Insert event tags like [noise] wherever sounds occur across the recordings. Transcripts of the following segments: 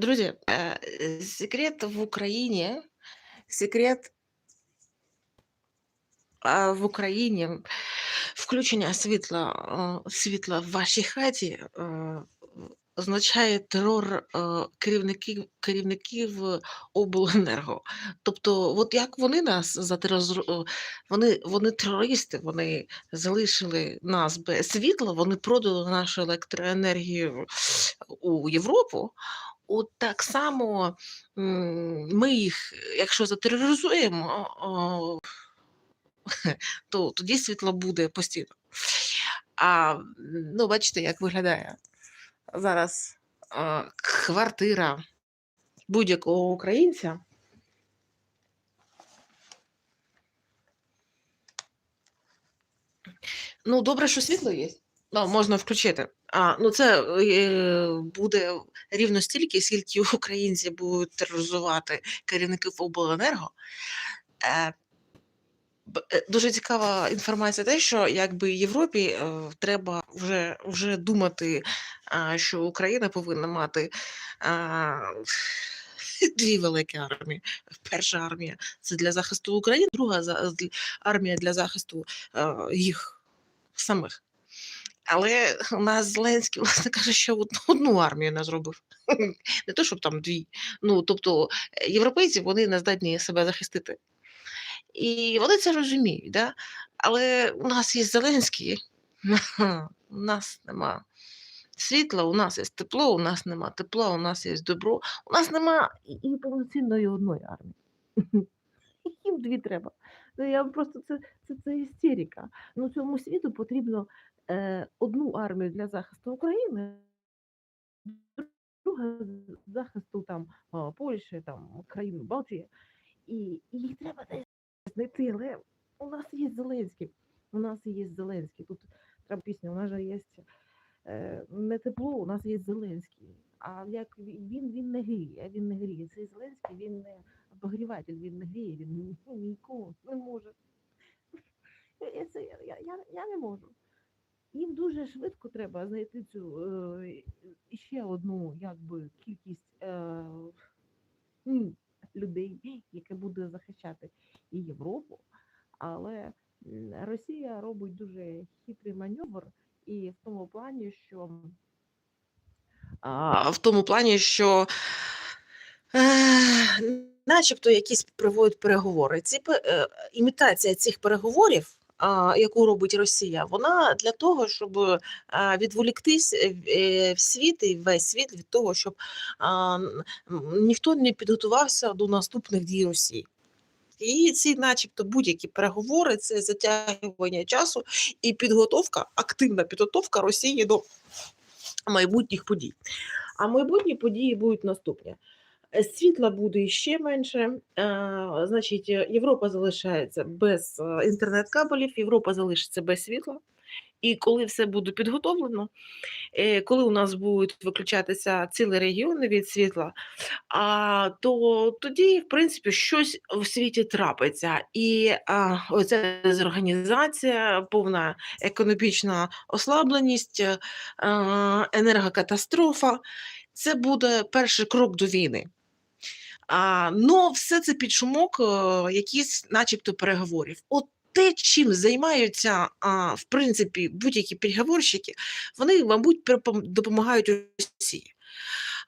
Друзі, е, е, секрет в Україні, секрет в Україні включення світла, світла в вашій хаті означає терор керівників, керівників обленерго. Тобто, от як вони нас затероризу- вони, вони терористи, вони залишили нас без світла, вони продали нашу електроенергію у Європу. От так само ми їх, якщо затероризуємо, [laughs] то тоді світло буде постійно. А ну, бачите, як виглядає зараз квартира будь-якого українця. Ну, добре, що світло є. Ну, можна включити. А, ну це е, буде рівно стільки, скільки [laughs] українці будуть тероризувати керівників обленерго. Е, е, дуже цікава інформація, те, що якби Європі е, треба вже, вже думати, а, що Україна повинна мати а, [laughs] дві великі армії. Перша армія це для захисту України, друга армія для захисту е, їх самих. Але [laughs] у нас Зеленський, власне каже, що [laughs] одну, армію не зробив. [laughs] Не то, щоб там дві. Ну, тобто, е, європейці вони не здатні себе захистити. І вони це розуміють, да? але у нас є Зеленський, у нас нема світла, у нас є тепло, у нас нема тепла, у нас є добро, у нас нема і повноцінної одної армії. Їм дві треба. Ну, я просто це, це, це істерика. Ну, цьому світу потрібно одну армію для захисту України, друга захисту там Польщі, там країн Балтії. І, їх треба десь знайти. Але у нас є Зеленський. У нас є Зеленський. Тут треба пісня, у нас же є е, не тепло, у нас є Зеленський. А як він, він не гріє, він не гріє. Цей Зеленський він не обогріватель, він не гріє, він нікого не може. [laughs] Я, я, я- я не можу. Їм дуже швидко треба знайти цю е, ще одну якби, кількість е, людей, яке буде захищати і Європу. Але Росія робить дуже хитрий маневр, і в тому плані, що а, в тому плані, що е, начебто якісь проводять переговори. Ці е, імітація цих переговорів, яку робить Росія, вона для того, щоб відволіктись е, в е, світ і весь світ від того, щоб ніхто не підготувався до наступних дій Росії. І ці, начебто, будь-які переговори, це затягування часу і підготовка, активна підготовка Росії до майбутніх подій. А майбутні події будуть наступні. Е, Світла буде ще менше, е, значить, е, Європа залишається без е, інтернет-кабелів, Європа залишиться без світла. І коли все буде підготовлено, е, коли у нас будуть виключатися цілі регіони від світла, то тоді, в принципі, щось в світі трапиться. І оця дезорганізація, повна економічна ослабленість, е, енергокатастрофа це буде перший крок до війни. Ну, все це під шумок е, якісь, начебто, переговорів. От те, чим займаються, в принципі, будь-які переговорщики, вони, мабуть, допомагають Росії.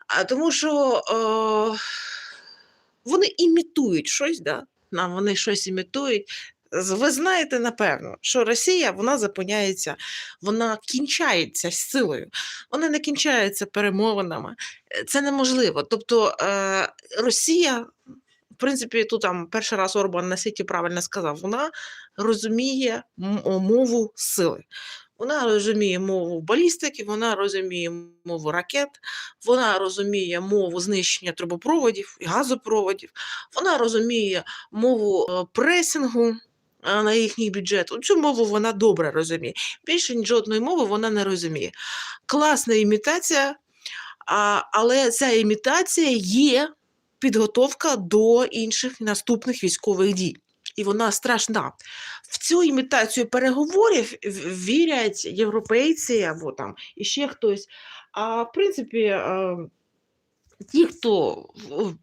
А, тому що е, вони імітують щось, да? Вони щось імітують. Ви знаєте, напевно, що Росія вона зупиняється, вона кінчається з силою, вона не кінчається перемовинами. Е, Це неможливо. Тобто е, Росія, в принципі, тут там перший раз Орбан на світі правильно сказав, вона розуміє мову сили. Вона розуміє мову балістики, вона розуміє мову ракет, вона розуміє мову знищення трубопроводів і газопроводів, вона розуміє мову е, пресингу на їхній бюджет. Цю мову вона добре розуміє. Більше жодної мови вона не розуміє. Класна імітація, але ця імітація є підготовка до інших наступних військових дій. І вона страшна. В цю імітацію переговорів вірять європейці або там іще хтось. А в принципі, е, ті, хто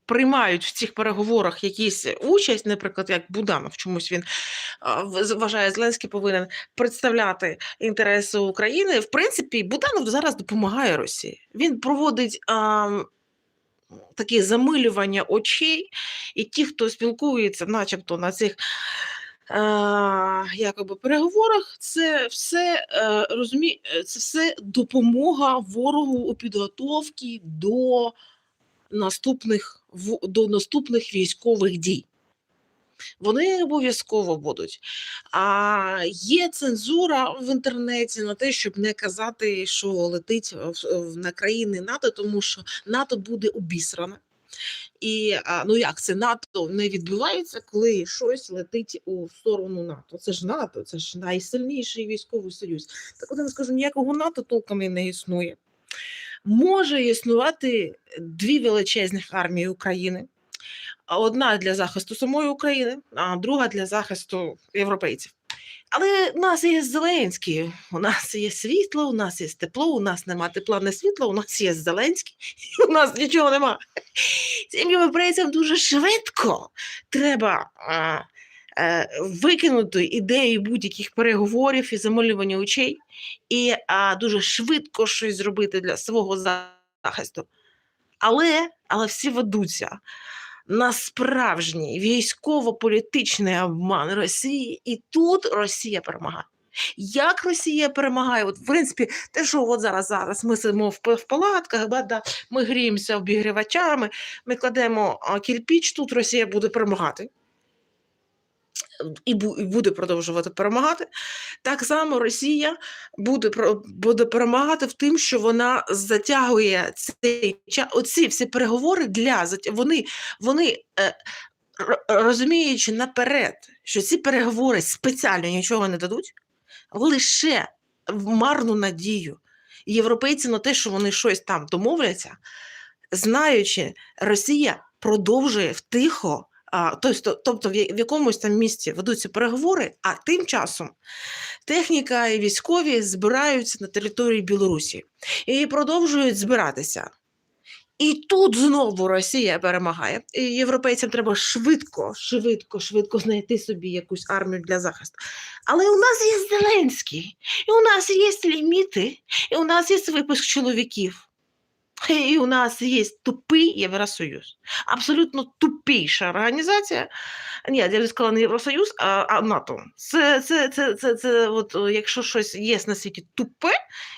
приймають в цих переговорах якісь участь, наприклад, як Буданов, чомусь він вважає, Зеленський повинен представляти інтереси України. В принципі, Буданов зараз допомагає Росії. Він проводить а, м, таке замилювання очей, і ті, хто спілкується, начебто на цих. А, якоби переговорах це все е, розумі... е, це все допомога ворогу у підготовці до наступних до наступних військових дій. Вони обов'язково будуть. А є цензура в інтернеті на те, щоб не казати, що летить в- на країни НАТО, тому що НАТО буде обісране. І ну як це НАТО не відбувається, коли щось летить у сторону НАТО. Це ж НАТО, це ж найсильніший військовий союз. Так от я скажу, ніякого НАТО толком і не існує. Може існувати дві величезних армії України. Одна для захисту самої України, а друга для захисту європейців. Але в нас є Зеленський, у нас є світло, у нас є тепло, у нас нема тепла, не світла, у нас є Зеленський, [laughs] у нас нічого нема. Цим європейцям дуже швидко треба викинути ідеї будь-яких переговорів і замалювання очей, і дуже швидко щось зробити для свого захисту. Але, але всі ведуться на справжній військово-політичний обман Росії, і тут Росія перемагає. Як Росія перемагає? От, в принципі, те, що от зараз, зараз ми сидимо в, палатках, да, ми гріємося обігрівачами, ми кладемо кирпіч, тут Росія буде перемагати. І бу- і буде продовжувати перемагати. Так само Росія буде, буде перемагати в тим, що вона затягує цей час. Оці всі переговори для вони, вони е, розуміючи наперед, що ці переговори спеціально нічого не дадуть, лише в марну надію європейці на те, що вони щось там домовляться, знаючи, Росія продовжує втихо. Тобто, тобто в якомусь там місці ведуться переговори, а тим часом техніка і військові збираються на території Білорусі і продовжують збиратися. І тут знову Росія перемагає. І європейцям треба швидко, швидко, швидко знайти собі якусь армію для захисту. Але у нас є Зеленський, і у нас є ліміти, і у нас є випуск чоловіків. І у нас є тупий Євросоюз. Абсолютно тупіша організація. Ні, я б сказала не Євросоюз, а, а НАТО. Це, це, це, це, це от, якщо щось є на світі тупе,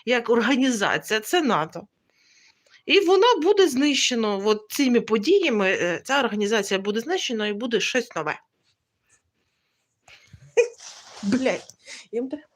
як організація, це НАТО. І вона буде знищено от цими подіями. е, Ця організація буде знищена і буде щось нове. Блять, їм треба